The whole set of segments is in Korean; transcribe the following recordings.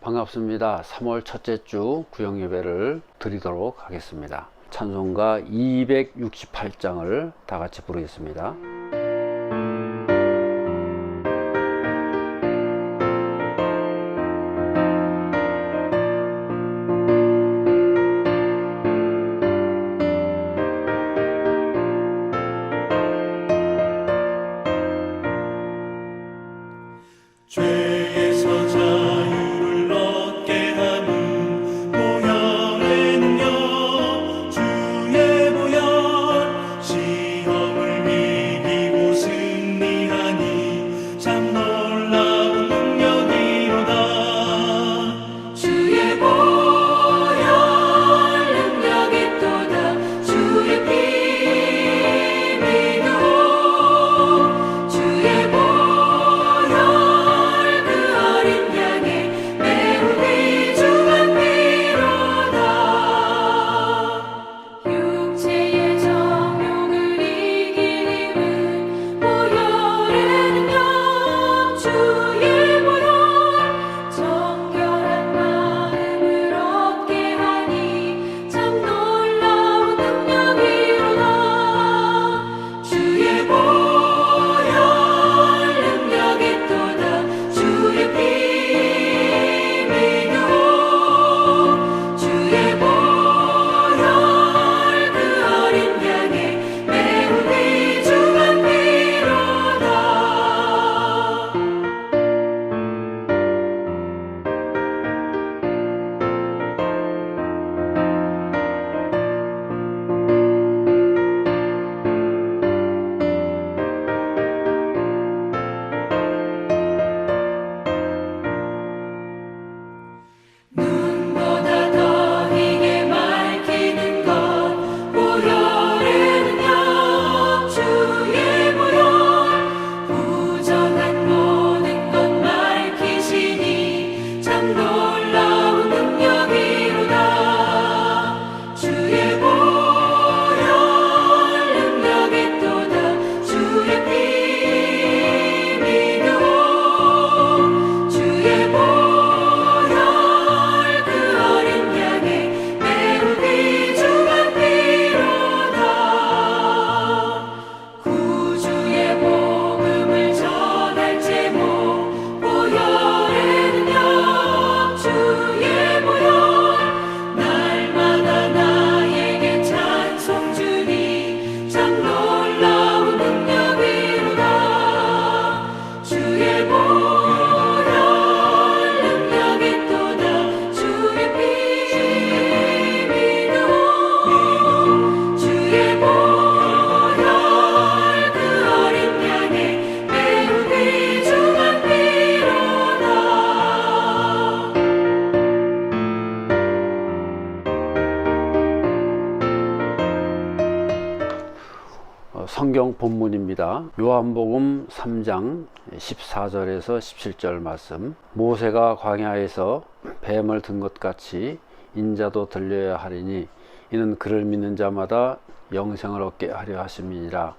반갑습니다. 3월 첫째 주 구역 예배를 드리도록 하겠습니다. 찬송가 268장을 다 같이 부르겠습니다. 본문입니다. 요한복음 3장 14절에서 17절 말씀. 모세가 광야에서 뱀을 든 것 같이 인자도 들려야 하리니 이는 그를 믿는 자마다 영생을 얻게 하려 하심이니라.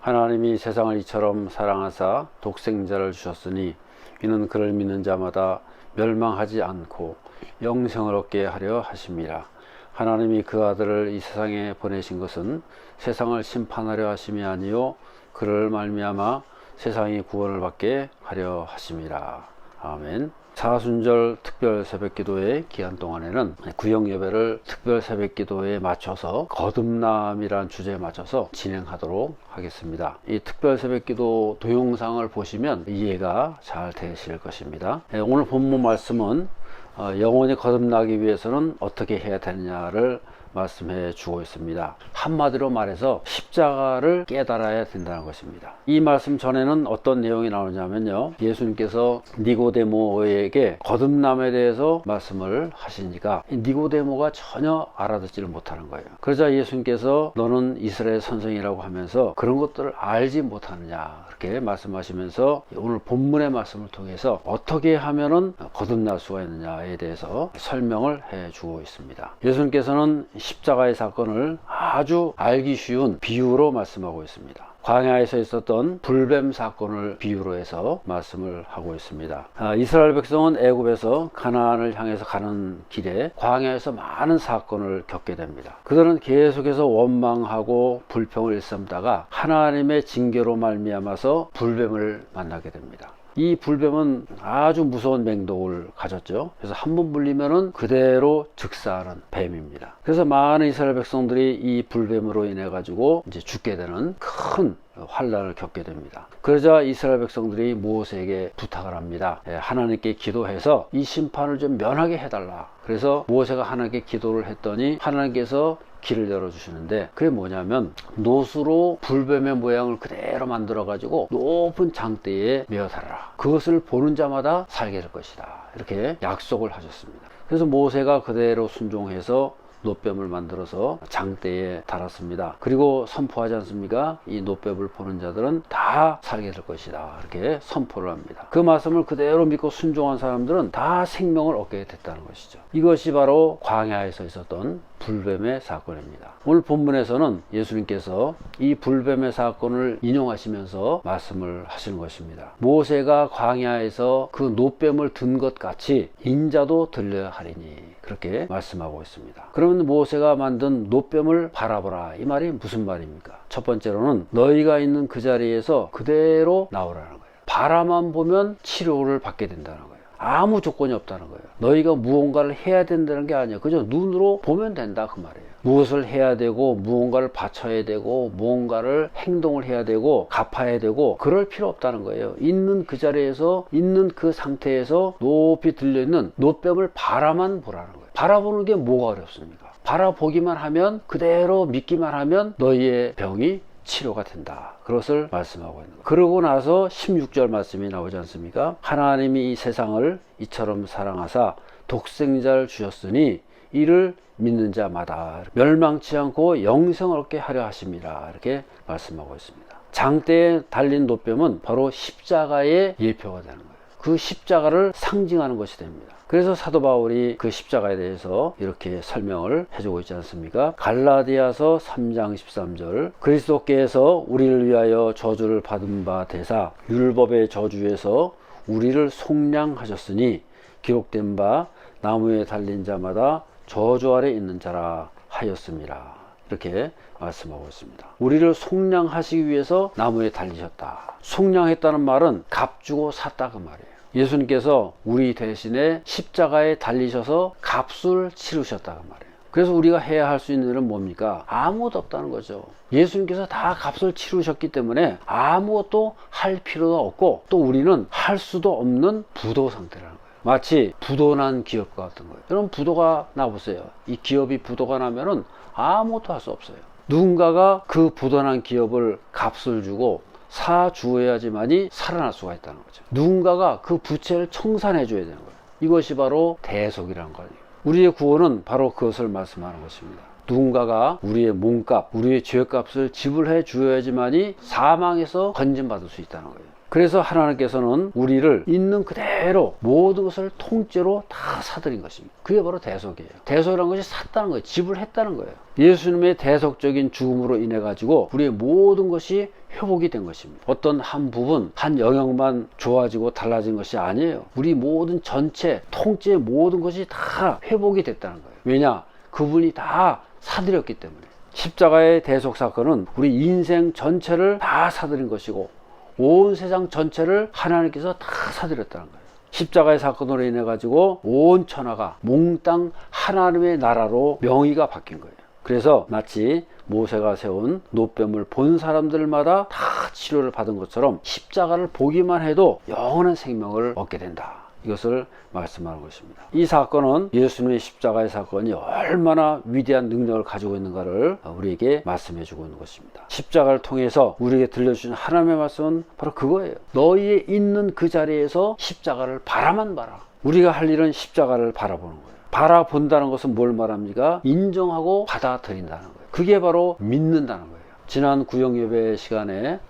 하나님이 세상을 이처럼 사랑하사 독생자를 주셨으니 이는 그를 믿는 자마다 멸망하지 않고 영생을 얻게 하려 하심이라. 하나님이 그 아들을 이 세상에 보내신 것은 세상을 심판하려 하심이 아니요 그를 말미암아 세상이 구원을 받게 하려 하심이라. 아멘. 사순절 특별 새벽기도의 기간 동안에는 구역 예배를 특별 새벽기도에 맞춰서 거듭남이란 주제에 맞춰서 진행하도록 하겠습니다. 이 특별 새벽기도 동영상을 보시면 이해가 잘 되실 것입니다. 예, 오늘 본문 말씀은 어, 영원히 거듭나기 위해서는 어떻게 해야 되느냐를 말씀해 주고 있습니다. 한마디로 말해서 십자가를 깨달아야 된다는 것입니다. 이 말씀 전에는 어떤 내용이 나오냐면요. 예수님께서 니고데모에게 거듭남에 대해서 말씀을 하시니까 이 니고데모가 전혀 알아듣지를 못하는 거예요. 그러자 예수님께서 너는 이스라엘 선생이라고 하면서 그런 것들을 알지 못하느냐 그렇게 말씀하시면서 오늘 본문의 말씀을 통해서 어떻게 하면은 거듭날 수가 있느냐에 대해서 설명을 해 주고 있습니다. 예수님께서는 십자가의 사건을 아주 알기 쉬운 비유로 말씀하고 있습니다. 광야에서 있었던 불뱀 사건을 비유로 해서 말씀을 하고 있습니다. 아, 이스라엘 백성은 애굽에서 가나안을 향해서 가는 길에 광야에서 많은 사건을 겪게 됩니다. 그들은 계속해서 원망하고 불평을 일삼다가 하나님의 징계로 말미암아서 불뱀을 만나게 됩니다. 이 불뱀은 아주 무서운 맹독을 가졌죠. 그래서 한번 물리면은 그대로 즉사하는 뱀입니다. 그래서 많은 이스라엘 백성들이 이 불뱀으로 인해 가지고 이제 죽게 되는 큰 환란을 겪게 됩니다. 그러자 이스라엘 백성들이 모세에게 부탁을 합니다. 예, 하나님께 기도해서 이 심판을 좀 면하게 해달라. 그래서 모세가 하나님께 기도를 했더니 하나님께서 길을 열어주시는데 그게 뭐냐면 노수로 불뱀의 모양을 그대로 만들어 가지고 높은 장대에 메어달라 그것을 보는 자마다 살게 될 것이다 이렇게 약속을 하셨습니다 그래서 모세가 그대로 순종해서 노뱀을 만들어서 장대에 달았습니다. 그리고 선포하지 않습니까? 이 노뱀을 보는 자들은 다 살게 될 것이다. 이렇게 선포를 합니다. 그 말씀을 그대로 믿고 순종한 사람들은 다 생명을 얻게 됐다는 것이죠. 이것이 바로 광야에서 있었던 불뱀의 사건입니다. 오늘 본문에서는 예수님께서 이 불뱀의 사건을 인용하시면서 말씀을 하시는 것입니다. 모세가 광야에서 그 노뱀을 든 것 같이 인자도 들려야 하리니 그렇게 말씀하고 있습니다. 그러면 모세가 만든 노뱀을 바라보라 이 말이 무슨 말입니까? 첫 번째로는 너희가 있는 그 자리에서 그대로 나오라는 거예요. 바라만 보면 치료를 받게 된다는 거예요. 아무 조건이 없다는 거예요. 너희가 무언가를 해야 된다는 게 아니에요. 그저 눈으로 보면 된다 그 말이에요. 무엇을 해야 되고 무언가를 바쳐야 되고 무언가를 행동을 해야 되고 갚아야 되고 그럴 필요 없다는 거예요. 있는 그 자리에서 있는 그 상태에서 높이 들려 있는 노뱀을 바라만 보라는 거예요. 바라보는 게 뭐가 어렵습니까? 바라보기만 하면 그대로 믿기만 하면 너희의 병이 치료가 된다. 그것을 말씀하고 있는. 그러고 나서 16절 말씀이 나오지 않습니까? 하나님이 이 세상을 이처럼 사랑하사 독생자를 주셨으니 이를 믿는 자마다 멸망치 않고 영생을 얻게 하려 하심이라 이렇게 말씀하고 있습니다. 장대에 달린 노뱀은 바로 십자가의 예표가 되는 거예요. 그 십자가를 상징하는 것이 됩니다. 그래서 사도 바울이 그 십자가에 대해서 이렇게 설명을 해주고 있지 않습니까? 갈라디아서 3장 13절 그리스도께서 우리를 위하여 저주를 받은 바 되사 율법의 저주에서 우리를 속량하셨으니 기록된 바 나무에 달린 자마다 저주 아래 있는 자라 하였습니다. 이렇게 말씀하고 있습니다. 우리를 속량하시기 위해서 나무에 달리셨다. 속량했다는 말은 값 주고 샀다 그 말이에요. 예수님께서 우리 대신에 십자가에 달리셔서 값을 치르셨다 그 말이에요. 그래서 우리가 해야 할 수 있는 일은 뭡니까? 아무것도 없다는 거죠. 예수님께서 다 값을 치르셨기 때문에 아무것도 할 필요도 없고 또 우리는 할 수도 없는 부도 상태라는 거예요. 마치 부도난 기업 같은 거예요. 여러분 부도가 나보세요. 이 기업이 부도가 나면은 아무것도 할 수 없어요. 누군가가 그 부도난 기업을 값을 주고 사주어야지만이 살아날 수가 있다는 거죠. 누군가가 그 부채를 청산해 줘야 되는 거예요. 이것이 바로 대속이라는 거예요. 우리의 구원은 바로 그것을 말씀하는 것입니다. 누군가가 우리의 몸값, 우리의 죄값을 지불해 주어야지만이 사망에서 건진받을 수 있다는 거예요. 그래서 하나님께서는 우리를 있는 그대로 모든 것을 통째로 다 사드린 것입니다. 그게 바로 대속이에요. 대속이라는 것이 샀다는 거예요. 지불했다는 거예요. 예수님의 대속적인 죽음으로 인해 가지고 우리의 모든 것이 회복이 된 것입니다. 어떤 한 부분, 한 영역만 좋아지고 달라진 것이 아니에요. 우리 모든 전체, 통째 모든 것이 다 회복이 됐다는 거예요. 왜냐? 그분이 다 사드렸기 때문에. 십자가의 대속 사건은 우리 인생 전체를 다 사드린 것이고 온 세상 전체를 하나님께서 다 사드렸다는 거예요. 십자가의 사건으로 인해 가지고 온 천하가 몽땅 하나님의 나라로 명의가 바뀐 거예요. 그래서 마치 모세가 세운 노뱀을 본 사람들마다 다 치료를 받은 것처럼 십자가를 보기만 해도 영원한 생명을 얻게 된다. 이것을 말씀하는 것입니다. 이 사건은 예수님의 십자가의 사건이 얼마나 위대한 능력을 가지고 있는가를 우리에게 말씀해 주고 있는 것입니다. 십자가를 통해서 우리에게 들려주신 하나님의 말씀은 바로 그거예요. 너희의 있는 그 자리에서 십자가를 바라만 봐라. 우리가 할 일은 십자가를 바라보는 거예요. 바라본다는 것은 뭘 말합니까? 인정하고 받아들인다는 거예요. 그게 바로 믿는다는 거예요. 지난 구영예배 시간에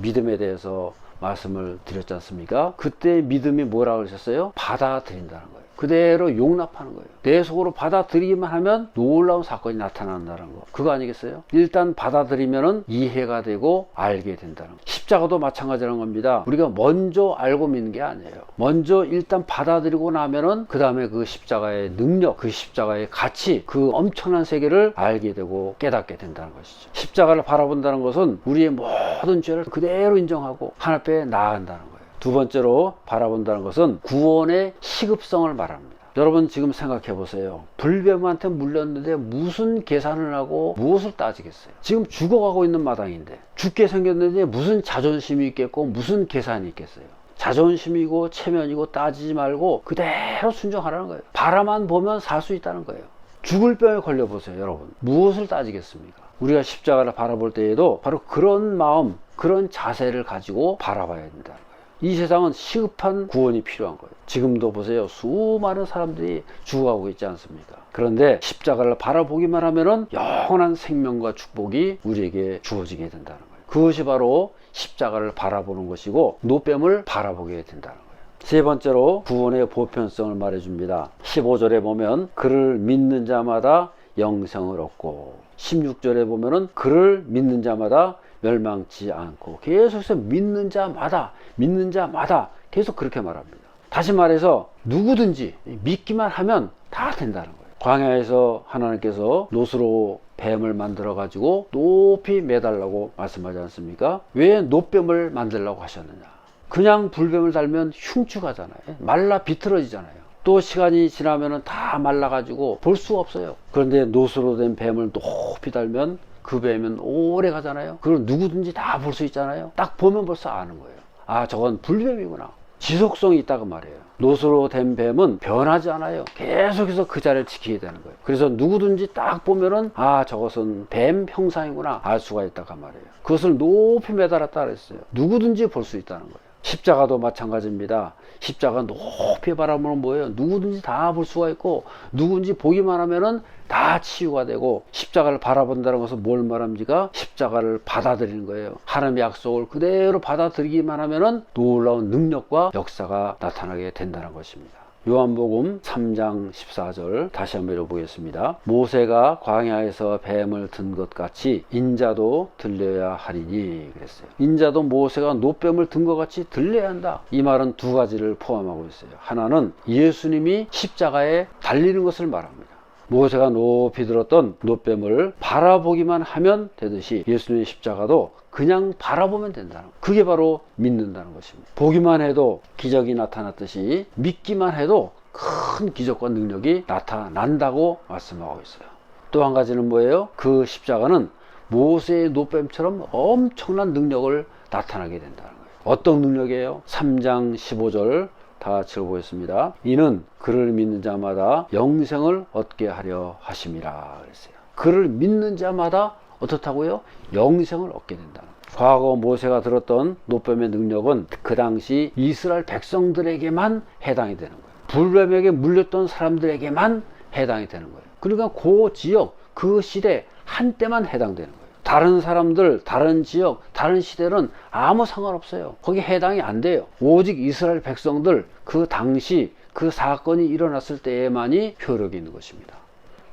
믿음에 대해서 말씀을 드렸지 않습니까? 그때 믿음이 뭐라고 하셨어요? 받아들인다는 거예요. 그대로 용납하는 거예요. 내 속으로 받아들이기만 하면 놀라운 사건이 나타난다는 거. 그거 아니겠어요? 일단 받아들이면은 이해가 되고 알게 된다는 거. 십자가도 마찬가지라는 겁니다. 우리가 먼저 알고 믿는 게 아니에요. 먼저 일단 받아들이고 나면은 그 다음에 그 십자가의 능력, 그 십자가의 가치, 그 엄청난 세계를 알게 되고 깨닫게 된다는 것이죠. 십자가를 바라본다는 것은 우리의 모든 죄를 그대로 인정하고 하나님 앞에 나아간다는 거예요. 두 번째로 바라본다는 것은 구원의 시급성을 말합니다. 여러분 지금 생각해 보세요. 불뱀한테 물렸는데 무슨 계산을 하고 무엇을 따지겠어요? 지금 죽어가고 있는 마당인데 죽게 생겼는데 무슨 자존심이 있겠고 무슨 계산이 있겠어요? 자존심이고 체면이고 따지지 말고 그대로 순종하라는 거예요. 바라만 보면 살 수 있다는 거예요. 죽을 병에 걸려 보세요, 여러분. 무엇을 따지겠습니까? 우리가 십자가를 바라볼 때에도 바로 그런 마음, 그런 자세를 가지고 바라봐야 된다는 거예요. 이 세상은 시급한 구원이 필요한 거예요. 지금도 보세요. 수많은 사람들이 죽어가고 있지 않습니까? 그런데 십자가를 바라보기만 하면은 영원한 생명과 축복이 우리에게 주어지게 된다는 거예요. 그것이 바로 십자가를 바라보는 것이고 노뱀을 바라보게 된다는 거예요. 세 번째로 구원의 보편성을 말해줍니다. 15절에 보면 그를 믿는 자마다 영생을 얻고 16절에 보면은 그를 믿는 자마다 멸망치 않고 계속해서 믿는 자마다 믿는 자마다 계속 그렇게 말합니다. 다시 말해서 누구든지 믿기만 하면 다 된다는 거예요. 광야에서 하나님께서 노스로 뱀을 만들어 가지고 높이 매달라고 말씀하지 않습니까? 왜 노뱀을 만들라고 하셨느냐? 그냥 불뱀을 달면 흉측하잖아요. 말라 비틀어지잖아요. 또 시간이 지나면은 다 말라가지고 볼 수가 없어요. 그런데 노스로 된 뱀을 높이 달면 그 뱀은 오래 가잖아요. 그걸 누구든지 다 볼 수 있잖아요. 딱 보면 벌써 아는 거예요. 아, 저건 불뱀이구나. 지속성이 있다고 말해요. 노스로 된 뱀은 변하지 않아요. 계속해서 그 자리를 지키게 되는 거예요. 그래서 누구든지 딱 보면은 아 저것은 뱀 형상이구나 알 수가 있다고 말해요. 그것을 높이 매달았다 그랬어요. 누구든지 볼 수 있다는 거예요. 십자가도 마찬가지입니다. 십자가 높이 바라보면 뭐예요? 누구든지 다 볼 수가 있고 누구든지 보기만 하면은 다 치유가 되고 십자가를 바라본다는 것은 뭘 말합니까? 십자가를 받아들이는 거예요. 하나님의 약속을 그대로 받아들이기만 하면은 놀라운 능력과 역사가 나타나게 된다는 것입니다. 요한복음 3장 14절 다시 한번 읽어보겠습니다. 모세가 광야에서 뱀을 든 것 같이 인자도 들려야 하리니 그랬어요. 인자도 모세가 노뱀을 든 것 같이 들려야 한다. 이 말은 두 가지를 포함하고 있어요. 하나는 예수님이 십자가에 달리는 것을 말합니다. 모세가 높이 들었던 노뱀을 바라보기만 하면 되듯이 예수님의 십자가도 그냥 바라보면 된다는 거. 그게 바로 믿는다는 것입니다. 보기만 해도 기적이 나타났듯이 믿기만 해도 큰 기적과 능력이 나타난다고 말씀하고 있어요. 또 한 가지는 뭐예요? 그 십자가는 모세의 노뱀처럼 엄청난 능력을 나타나게 된다는 거예요. 어떤 능력이에요? 3장 15절 다 읽어보겠습니다. 이는 그를 믿는 자마다 영생을 얻게 하려 하심이라 그랬어요. 그를 믿는 자마다 어떻다고요? 영생을 얻게 된다는. 과거 모세가 들었던 노뱀의 능력은 그 당시 이스라엘 백성들에게만 해당이 되는 거예요. 불뱀에게 물렸던 사람들에게만 해당이 되는 거예요. 그러니까 그 지역, 그 시대 한때만 해당되는 거예요. 다른 사람들, 다른 지역, 다른 시대는 아무 상관없어요. 거기 해당이 안 돼요. 오직 이스라엘 백성들 그 당시 그 사건이 일어났을 때에만이 효력이 있는 것입니다.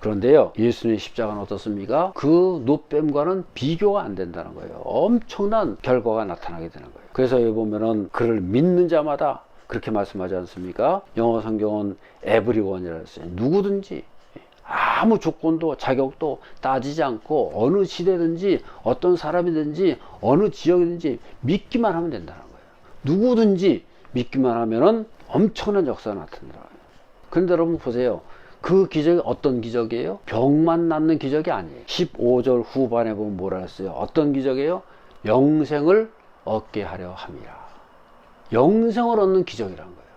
그런데요, 예수님의 십자가는 어떻습니까? 그 노뱀과는 비교가 안 된다는 거예요. 엄청난 결과가 나타나게 되는 거예요. 그래서 여기 보면은 그를 믿는 자마다 그렇게 말씀하지 않습니까? 영어 성경은 everyone이라 했어요. 누구든지 아무 조건도 자격도 따지지 않고 어느 시대든지 어떤 사람이든지 어느 지역이든지 믿기만 하면 된다는 거예요. 누구든지 믿기만 하면은 엄청난 역사가 나타나요. 그런데 여러분 보세요. 그 기적이 어떤 기적이에요? 병만 낫는 기적이 아니에요. 15절 후반에 보면 뭐라 했어요? 어떤 기적이에요? 영생을 얻게 하려 함이라. 영생을 얻는 기적이라는 거예요.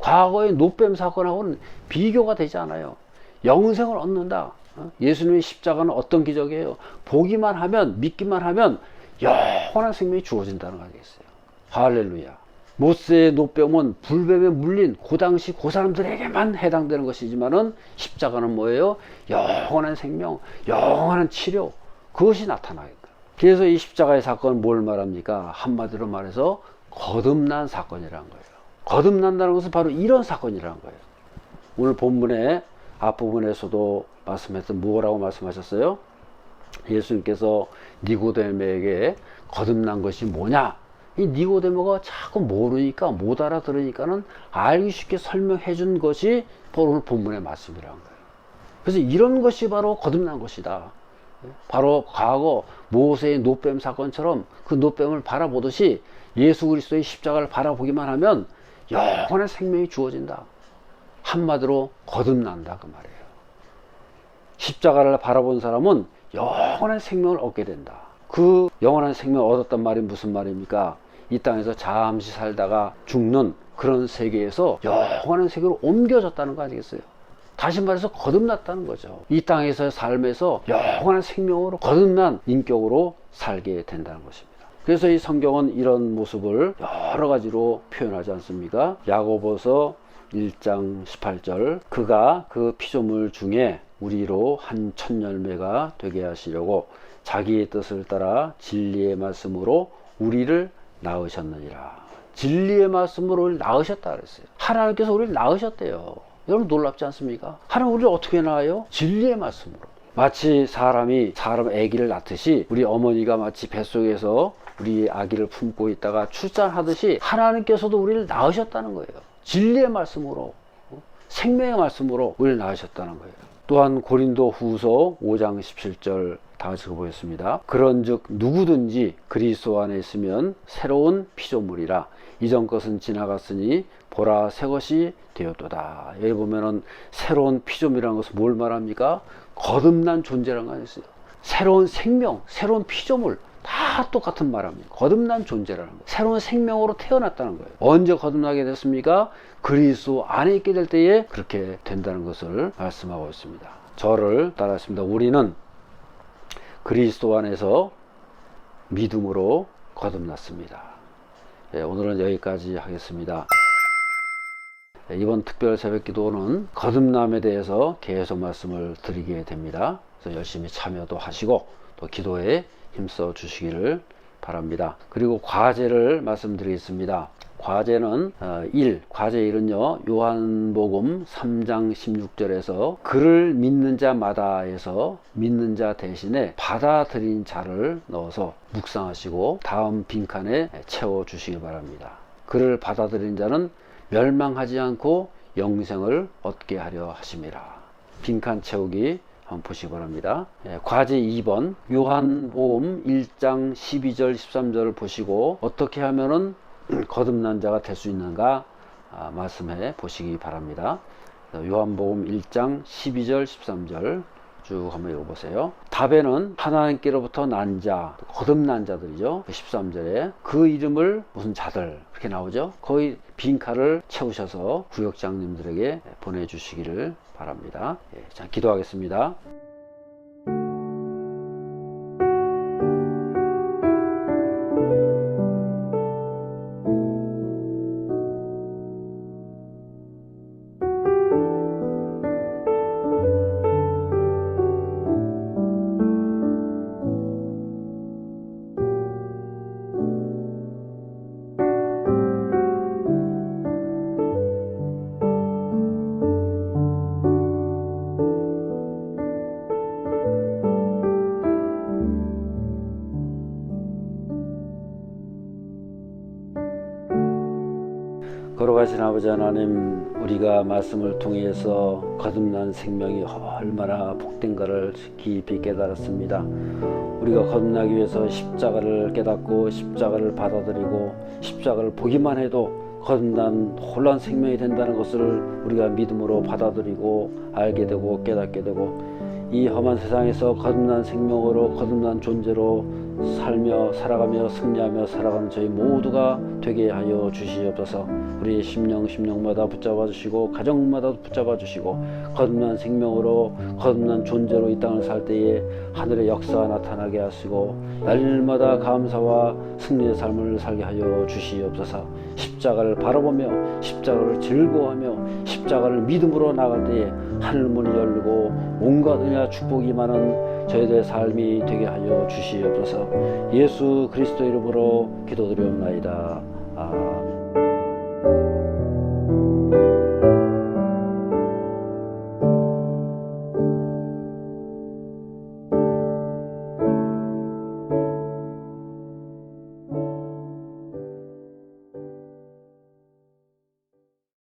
과거의 노뱀 사건하고는 비교가 되지 않아요. 영생을 얻는다. 어? 예수님의 십자가는 어떤 기적이에요? 보기만 하면, 믿기만 하면 영원한 생명이 주어진다는 거 아니겠어요? 할렐루야. 모세의 노뱀은 불뱀에 물린 그 당시 그 사람들에게만 해당되는 것이지만은 십자가는 뭐예요? 영원한 생명, 영원한 치료, 그것이 나타나겠다. 그래서 이 십자가의 사건은 뭘 말합니까? 한마디로 말해서 거듭난 사건이라는 거예요. 거듭난다는 것은 바로 이런 사건이라는 거예요. 오늘 본문의 앞부분에서도 말씀했던 뭐라고 말씀하셨어요? 예수님께서 니고데모에게 거듭난 것이 뭐냐? 이 니고데모가 자꾸 모르니까 못 알아들으니까는 알기 쉽게 설명해 준 것이 바로 오늘 본문의 말씀이라는 거예요. 그래서 이런 것이 바로 거듭난 것이다. 바로 과거 모세의 노뱀 사건처럼 그 노뱀을 바라보듯이 예수 그리스도의 십자가를 바라보기만 하면 영원한 생명이 주어진다. 한마디로 거듭난다 그 말이에요. 십자가를 바라본 사람은 영원한 생명을 얻게 된다. 그 영원한 생명을 얻었단 말이 무슨 말입니까? 이 땅에서 잠시 살다가 죽는 그런 세계에서 영원한 세계로 옮겨졌다는 거 아니겠어요? 다시 말해서 거듭났다는 거죠. 이 땅에서의 삶에서 영원한 생명으로 거듭난 인격으로 살게 된다는 것입니다. 그래서 이 성경은 이런 모습을 여러 가지로 표현하지 않습니까? 야고보서 1장 18절 그가 그 피조물 중에 우리로 한 천 열매가 되게 하시려고 자기의 뜻을 따라 진리의 말씀으로 우리를 낳으셨느니라. 진리의 말씀으로 우리를 낳으셨다 그랬어요. 하나님께서 우리를 낳으셨대요. 여러분 놀랍지 않습니까? 하나님 우리를 어떻게 낳아요? 진리의 말씀으로. 마치 사람이 사람 아기를 낳듯이 우리 어머니가 마치 뱃속에서 우리 아기를 품고 있다가 출산하듯이 하나님께서도 우리를 낳으셨다는 거예요. 진리의 말씀으로 어? 생명의 말씀으로 우리를 낳으셨다는 거예요. 또한 고린도 후서 5장 17절 다 같이 보겠습니다. 그런즉 누구든지 그리스도 안에 있으면 새로운 피조물이라 이전 것은 지나갔으니 보라 새 것이 되었도다. 여기 보면은 새로운 피조물이라는 것은 뭘 말합니까? 거듭난 존재라는 거 아니었어요. 새로운 생명, 새로운 피조물 다 똑같은 말합니다. 거듭난 존재라는 거예요. 새로운 생명으로 태어났다는 거예요. 언제 거듭나게 됐습니까? 그리스도 안에 있게 될 때에 그렇게 된다는 것을 말씀하고 있습니다. 저를 따라했습니다. 우리는 그리스도 안에서 믿음으로 거듭났습니다. 예, 오늘은 여기까지 하겠습니다. 예, 이번 특별 새벽 기도는 거듭남에 대해서 계속 말씀을 드리게 됩니다. 그래서 열심히 참여도 하시고 또 기도에 힘써 주시기를 바랍니다. 그리고 과제를 말씀드리겠습니다. 과제는 1, 과제 1은요, 요한복음 3장 16절에서 그를 믿는 자마다에서 믿는 자 대신에 받아들인 자를 넣어서 묵상하시고 다음 빈칸에 채워 주시기 바랍니다. 그를 받아들인 자는 멸망하지 않고 영생을 얻게 하려 하심이라. 빈칸 채우기 한번 보시기 바랍니다. 예, 과제 2번 요한복음 1장 12절 13절을 보시고 어떻게 하면은 거듭난 자가 될 수 있는가 아, 말씀해 보시기 바랍니다. 요한복음 1장 12절 13절 쭉 한번 읽어보세요. 답에는 하나님께로부터 난 자, 거듭난 자들이죠. 13절에 그 이름을 무슨 자들 그렇게 나오죠. 거의 빈칸을 채우셔서 구역장님들에게 보내주시기를 바랍니다. 예, 자, 기도하겠습니다. 아버지 하나님, 우리가 말씀을 통해서 거듭난 생명이 얼마나 복된가를 깊이 깨달았습니다. 우리가 거듭나기 위해서 십자가를 깨닫고 십자가를 받아들이고 십자가를 보기만 해도 거듭난 혼란 생명이 된다는 것을 우리가 믿음으로 받아들이고 알게 되고 깨닫게 되고 이 험한 세상에서 거듭난 생명으로 거듭난 존재로 살며 살아가며 승리하며 살아가는 저희 모두가 되게 하여 주시옵소서. 우리 심령 심령마다 붙잡아 주시고 가정마다 붙잡아 주시고 거듭난 생명으로 거듭난 존재로 이 땅을 살 때에 하늘의 역사가 나타나게 하시고 날마다 감사와 승리의 삶을 살게 하여 주시옵소서. 십자가를 바라보며 십자가를 즐거워하며 십자가를 믿음으로 나갈 때에 하늘문이 열리고 온갖 은혜와 축복이 많은 저희들의 삶이 되게 하여 주시옵소서. 예수 그리스도 이름으로 기도드리옵나이다. 아.